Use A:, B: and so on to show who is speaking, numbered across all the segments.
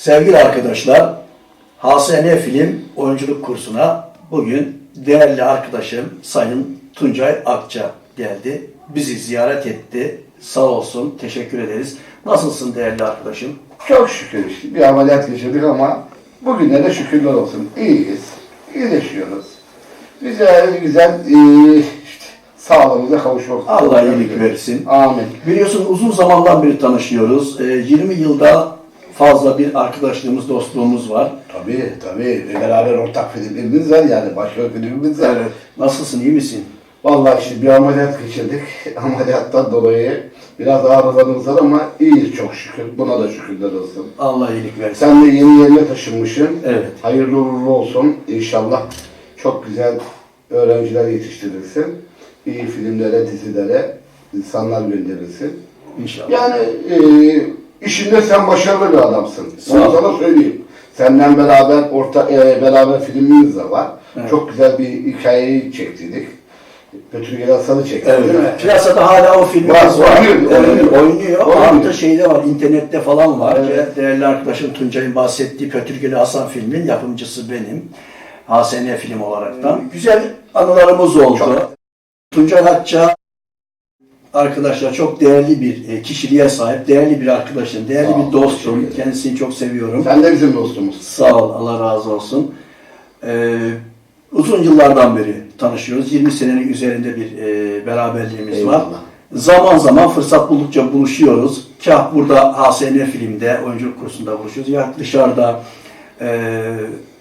A: Sevgili arkadaşlar, HSN Film oyunculuk kursuna bugün değerli arkadaşım Sayın Tuncay Akça geldi. Bizi ziyaret etti. Sağ olsun, teşekkür ederiz. Nasılsın değerli arkadaşım?
B: Çok şükür işte bir ameliyat geçirdik ama bugüne de şükürler olsun. İyiyiz, iyileşiyoruz. Güzel güzel işte, sağlığımıza kavuşmak.
A: Allah iyilik versin.
B: Amin.
A: Biliyorsun uzun zamandan beri tanışıyoruz. Ee, 20 yılda fazla bir arkadaşlığımız, dostluğumuz var.
B: Tabii tabii beraber ortak filmlerimiz var yani başrol filmimiz var.
A: Evet. Nasılsın, iyi misin?
B: Vallahi işte bir ameliyat geçirdik. Ameliyattan dolayı biraz ağrılarımız var ama iyiyiz çok şükür. Buna da şükürler olsun.
A: Allah iyilik versin.
B: Sen de yeni yerine taşınmışsın.
A: Evet.
B: Hayırlı uğurlu olsun. İnşallah çok güzel öğrenciler yetiştirirsin. İyi filmlere, dizilere insanlar gönderirsin.
A: İnşallah.
B: Yani e, işinde sen başarılı bir adamsın.
A: Ol.
B: sana söyleyeyim. Senden beraber orta e, beraber filmimiz de var.
A: Evet.
B: Çok güzel bir hikayeyi çektirdik. Götür Hasan'ı çektik değil mi?
A: Evet. Piyasada hala o filmimiz
B: Var,
A: var.
B: oynuyor,
A: Evet,
B: oynuyor.
A: oynuyor.
B: Oynuyor.
A: Şeyde var, internette falan var.
B: Evet.
A: Değerli arkadaşım Tuncay'ın bahsettiği Pötürgeli Hasan filmin yapımcısı benim. HSN film olaraktan. Güzel anılarımız oldu.
B: Çok.
A: Tuncay Akça arkadaşlar çok değerli bir e, kişiliğe sahip, değerli bir arkadaşım, değerli
B: ol,
A: bir dostum. Kendisini çok seviyorum.
B: Sen de bizim dostumuz.
A: Sağ ol, Allah razı olsun. Ee, uzun yıllardan beri tanışıyoruz. 20 senenin üzerinde bir e, beraberliğimiz var.
B: Eyvallah.
A: Zaman zaman fırsat buldukça buluşuyoruz. Kah burada HSN filmde, oyunculuk kursunda buluşuyoruz. Ya dışarıda e,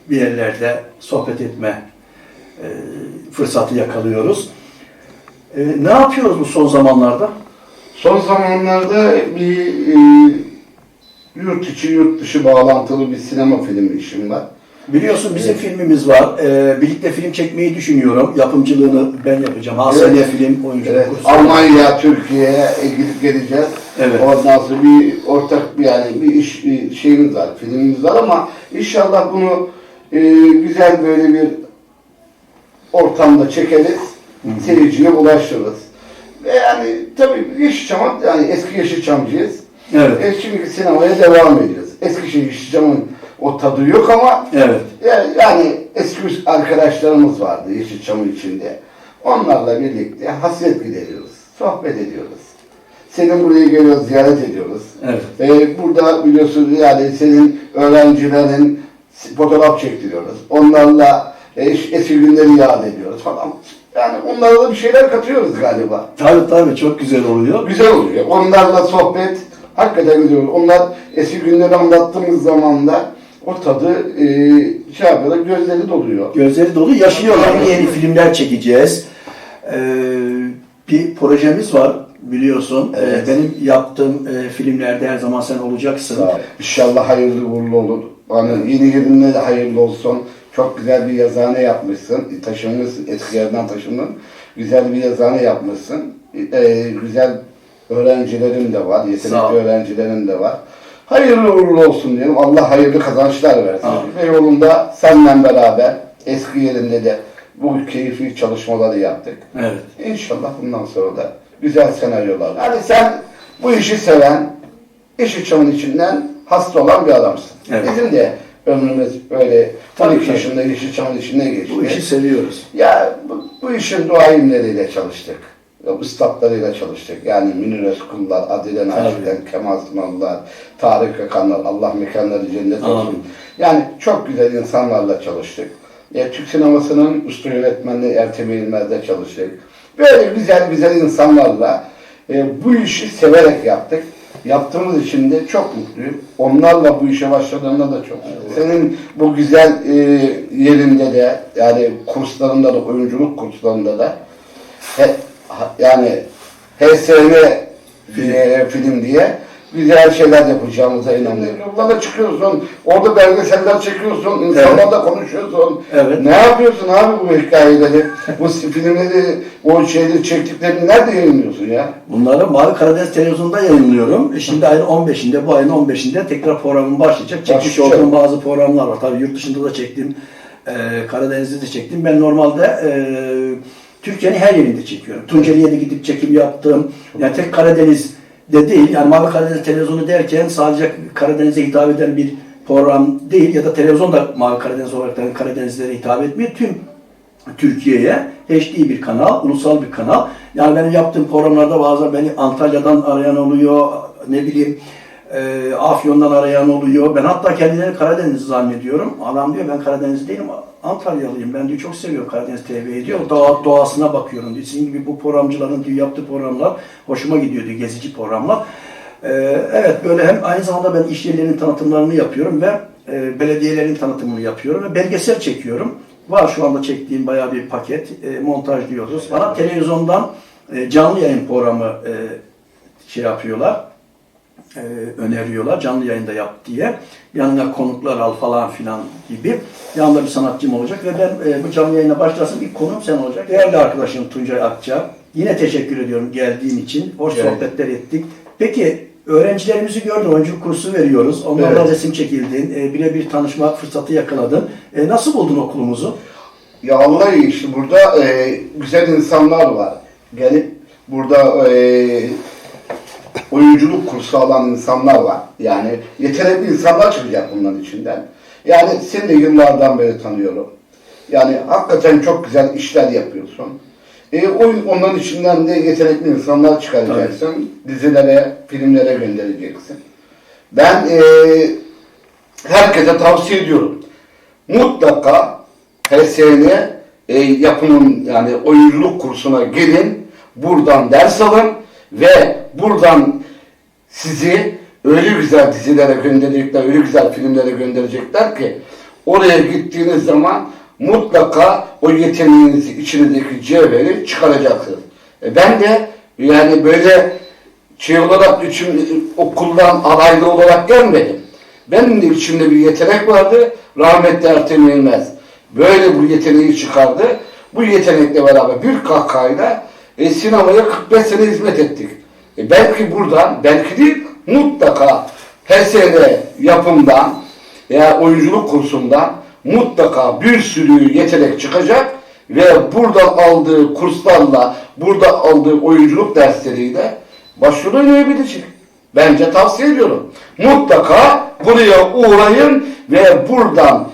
A: bir yerlerde sohbet etme e, fırsatı yakalıyoruz. E, ne yapıyoruz bu son zamanlarda?
B: Son zamanlarda bir e, yurt içi yurt dışı bağlantılı bir sinema filmi işim var.
A: Biliyorsun bizim filmimiz var. E, birlikte film çekmeyi düşünüyorum. Yapımcılığını ben yapacağım. HSN
B: Evet.
A: film oyunculuk
B: Evet,
A: kursu.
B: Almanya, Türkiye'ye gidip geleceğiz.
A: Evet.
B: Ondan sonra bir ortak bir yani bir iş bir şeyimiz var, filmimiz var ama inşallah bunu e, güzel böyle bir ortamda çekeriz, seyirciye ulaştırırız. Ve yani tabii Yeşilçam'ın yani eski Yeşilçamcıyız.
A: Evet.
B: E, şimdi sinemaya devam ediyoruz. Eskişehir Yeşilçam'ın o tadı yok ama
A: Evet.
B: ya- Yani eski arkadaşlarımız vardı Yeşilçam'ın içinde. Onlarla birlikte hasret gideriyoruz, sohbet ediyoruz. Senin buraya geliyoruz, ziyaret ediyoruz.
A: Evet.
B: Ee, burada biliyorsun yani senin öğrencilerin fotoğraf çektiriyoruz. Onlarla e, eski günleri yad ediyoruz falan. Yani onlara da bir şeyler katıyoruz galiba.
A: Tabii tabii çok güzel oluyor.
B: Güzel oluyor. Onlarla sohbet hakikaten güzel oluyor. Onlar eski günleri anlattığımız zaman da o tadı e, şey yapıyorlar, gözleri doluyor.
A: Gözleri dolu yaşıyorlar. Yeni yeni filmler çekeceğiz. Ee, bir projemiz var biliyorsun. Ee,
B: Evet.
A: benim yaptığım e, filmlerde her zaman sen olacaksın.
B: Sağ ol. İnşallah hayırlı uğurlu olur. Hani yeni yerinde de hayırlı olsun. Çok güzel bir yazıhane yapmışsın. Taşınmışsın, eski yerden taşındın. Güzel bir yazıhane yapmışsın. Ee, güzel öğrencilerin de var, yetenekli öğrencilerin de var. Hayırlı uğurlu olsun diyelim. Allah hayırlı kazançlar versin.
A: Amin.
B: Ve yolunda seninle beraber eski yerinde de bu keyifli çalışmaları yaptık.
A: Evet.
B: İnşallah bundan sonra da güzel senaryolar. Yani sen bu işi seven, Yeşilçam'ın içinden hasta olan bir adamsın.
A: Evet.
B: Bizim de ömrümüz böyle
A: Tabii
B: 12
A: ki.
B: yaşında Yeşilçam'ın içinde geçti.
A: Bu işi seviyoruz.
B: Ya bu, bu işin duayimleriyle çalıştık. Üstadlarıyla çalıştık. Yani Münir Özkullar, Adile Naşik'ten, Kemal Sunallar, Tarık Akanlar, Allah mekanları cennet olsun.
A: Amin.
B: Yani çok güzel insanlarla çalıştık. Ya, Türk sinemasının usta yönetmenliği Ertem İlmez'de çalıştık. Böyle güzel güzel insanlarla e, bu işi severek yaptık. Yaptığımız için de çok mutluyum. Onlarla bu işe başladığımda da çok mutluyum. Senin bu güzel e, yerinde de yani kurslarında da oyunculuk kurslarında da he, ha- yani HSV film, film diye güzel şeyler yapacağımıza inanıyorum. Yollara çıkıyorsun, orada belgeseller çekiyorsun, insanlarla konuşuyorsun.
A: Evet.
B: Ne yapıyorsun abi bu hikayeleri? bu filmleri, o şeyleri çektiklerini nerede yayınlıyorsun ya?
A: Bunları Mavi Karadeniz Televizyonu'nda yayınlıyorum. E Şimdi ayın 15'inde, bu ayın 15'inde tekrar programım başlayacak. Çekmiş
B: Başlayacak.
A: olduğum bazı programlar var. Tabii yurt dışında da çektim. E, Karadeniz'de de çektim. Ben normalde e, Türkiye'nin her yerinde çekiyorum. Tunceli'ye de gidip çekim yaptım. Yani tek Karadeniz'de değil. Yani Mavi Karadeniz Televizyonu derken sadece Karadeniz'e hitap eden bir program değil ya da televizyonda Mavi Karadeniz olarak da Karadenizlere hitap etmiyor. Tüm Türkiye'ye HD bir kanal, ulusal bir kanal. Yani benim yaptığım programlarda bazen beni Antalya'dan arayan oluyor, ne bileyim e, Afyon'dan arayan oluyor. Ben hatta kendilerini Karadeniz zannediyorum. Adam diyor ben Karadeniz değilim, Antalyalıyım. Ben diyor çok seviyorum Karadeniz TV'yi diyor. Doğa, doğasına bakıyorum diyor. Sizin gibi bu programcıların diyor, yaptığı programlar hoşuma gidiyor diyor, gezici programlar. E, evet böyle hem aynı zamanda ben iş yerlerinin tanıtımlarını yapıyorum ve e, belediyelerin tanıtımını yapıyorum ve belgesel çekiyorum. Var şu anda çektiğim bayağı bir paket. E, montajlıyoruz. Bana televizyondan e, canlı yayın programı e, şey yapıyorlar. E, öneriyorlar. Canlı yayında yap diye. Yanına konuklar al falan filan gibi. Yanında bir sanatçım olacak ve ben e, bu canlı yayına başlasın ilk konuğum sen olacak. Değerli arkadaşım Tuncay Akça. Yine teşekkür ediyorum geldiğin için. Hoş
B: Evet.
A: sohbetler ettik. Peki öğrencilerimizi gördün. Oyunculuk kursu veriyoruz. Onlarla
B: Evet.
A: resim çekildin. E, birebir tanışma fırsatı yakaladın. E, nasıl buldun okulumuzu?
B: Ya vallahi işte burada e, güzel insanlar var. Gelip burada e, oyunculuk kursu alan insanlar var. Yani yetenekli insanlar çıkacak bunların içinden. Yani seni de yıllardan beri tanıyorum. Yani hakikaten çok güzel işler yapıyorsun. E, o, onların içinden de yetenekli insanlar çıkaracaksın. Dizilere, filmlere göndereceksin. Ben e, herkese tavsiye ediyorum. Mutlaka sene e, yapımın yani oyunculuk kursuna gelin, buradan ders alın ve buradan sizi öyle güzel dizilere gönderecekler, öyle güzel filmlere gönderecekler ki oraya gittiğiniz zaman mutlaka o yeteneğinizi, içinizdeki cevheri çıkaracaksınız. E, ben de yani böyle şey olarak için okuldan alaylı olarak gelmedim. Benim de içimde bir yetenek vardı. Rahmetli Ertem İlmez. Böyle bu yeteneği çıkardı. Bu yetenekle beraber bir kahkahayla e, sinemaya 45 sene hizmet ettik. E, belki buradan, belki değil, mutlaka her yapımdan veya oyunculuk kursundan mutlaka bir sürü yetenek çıkacak ve burada aldığı kurslarla, burada aldığı oyunculuk dersleriyle başrol oynayabilecek. Bence tavsiye ediyorum. Mutlaka buraya uğrayın ve buradan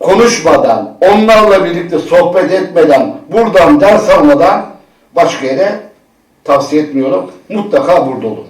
B: konuşmadan, onlarla birlikte sohbet etmeden, buradan ders almadan başka yere tavsiye etmiyorum. Mutlaka burada olun.